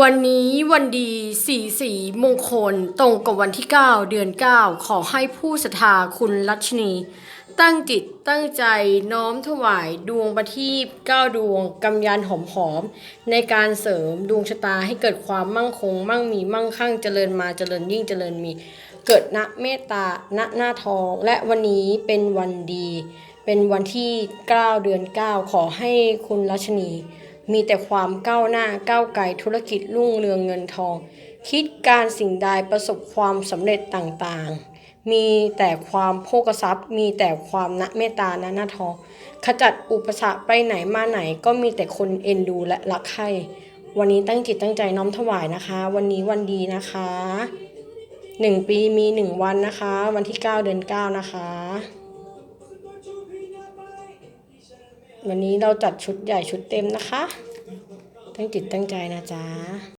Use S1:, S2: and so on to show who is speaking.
S1: วันนี้วันดีสีสีมงคลตรงกับวันที่ 9 เดือน 9 ขอให้ผู้ศรัทธาคุณรัชนี ตั้งจิตตั้งใจน้อมถวายดวงประทีป9ดวงกำยานหอมหอม ในการเสริมดวงชะตาให้เกิดความมั่งคง มั่งมีมั่งคั่งเจริญมาเจริญยิ่งเจริญมี เกิดณเมตตาณหน้าทอง และวันนี้เป็นวันดี เป็นวันที่ 9 เดือน 9 ขอให้คุณรัชนี มีแต่ความก้าวหน้าก้าวไกลธุรกิจรุ่งเรืองเงินทอง คิดการสิ่งใดประสบความสำเร็จต่างๆ มีแต่ความโภกทรัพย์ มีแต่ความณเมตตาณหน้าทอง ขจัดอุปสรรคไปไหนมาไหนก็มีแต่คนเอ็นดูและรักใคร่วันนี้ตั้งจิตตั้งใจน้อมถวายนะคะ วันนี้วันดีนะคะหนึ่งปีมีหนึ่งวันนะคะ วันที่9เดือน9นะคะ วันนี้เราจัดชุดใหญ่ชุดเต็มนะคะ ตั้งจิตตั้งใจนะจ๊ะ